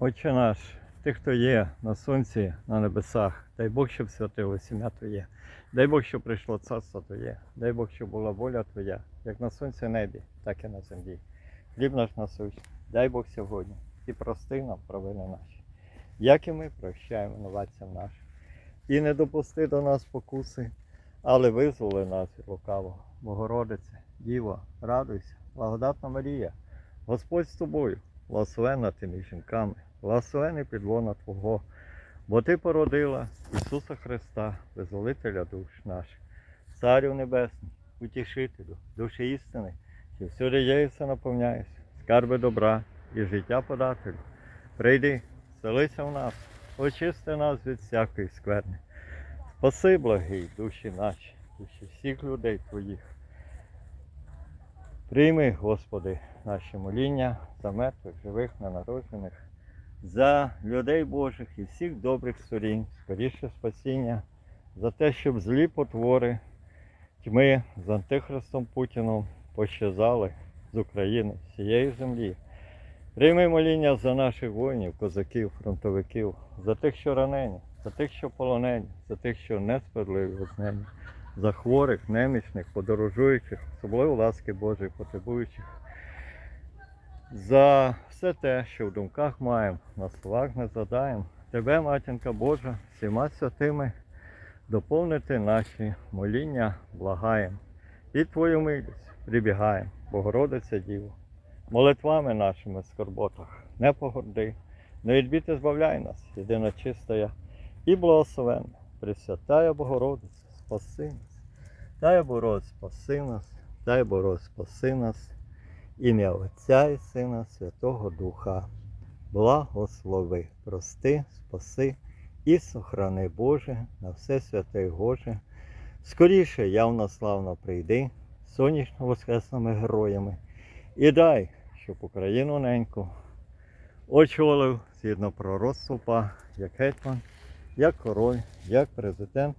Отче наш, ти, хто є на сонці, на небесах, дай Бог, щоб святило сім'я Твоє. Дай Бог, щоб прийшло царство Твоє. Дай Бог, щоб була воля Твоя, як на сонці небі, так і на землі. Хліб наш насущний, дай Бог сьогодні і прости нам провини наші, як і ми прощаємо винуватцям нашим. І не допусти до нас покуси, але визволи нас від лукавого. Богородице, Діво, радуйся, благодатна Марія, Господь з тобою, благословенна ти між жінками, благословений підлона Твого, бо Ти породила Ісуса Христа, визволителя душ наших, Царю Небесний, утішителю, душі істини, що всюди є і все наповняєшся, скарби добра і життя подателю. Прийди, селися в нас, очисти нас від всякої скверни. Спаси, благий, душі наші, душі всіх людей Твоїх. Прийми, Господи, наші моління за мертвих, живих, ненароджених, за людей Божих і всіх добрих сторін, скоріше спасіння, за те, щоб злі потвори тьми з Антихристом Путіном пощазали з України, всієї землі. Прийми моління за наших воїнів, козаків, фронтовиків, за тих, що ранені, за тих, що полонені, за тих, що несправедливі ознені, за хворих, немічних, подорожуючих, особливо ласки Божої потребуючих, за все те, що в думках маємо, на словах не задаємо. Тебе, матінка Божа, всіма святими доповнити наші моління, благаєм. Під Твою милість прибігаємо, Богородиця Діво, молитвами нашими в скорботах, не погорди, не відбіти збавляй нас, єдина чистая і благословенна, Пресвятая Богородиця, спаси нас. Дай Богородиць, спаси нас, дай Богородиць, спаси нас, ім'я Отця і Сина, Святого Духа. Благослови, прости, спаси і сохрани Боже на все святе Боже. Скоріше явно славно прийди, сонячно воскресними героями, і дай, щоб Україну неньку очолив згідно пророцтва, як гетьман, як король, як президент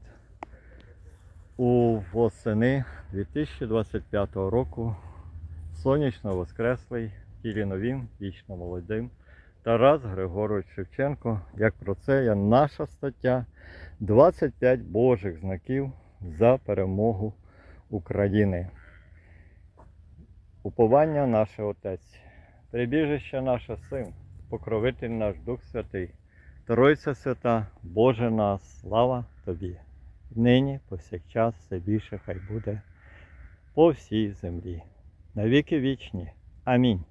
у восени 2025 року сонячно воскреслий, тілі новім, вічно молодим. Тарас Григорович Шевченко. Як про це є наша стаття 25 Божих знаків за перемогу України. Уповання наше Отець, прибіжище наше Син, покровитель наш Дух Святий, Тройця Свята, Боже нас, слава Тобі! Нині, повсякчас, все більше хай буде по всій землі. Навіки вічні. Амінь.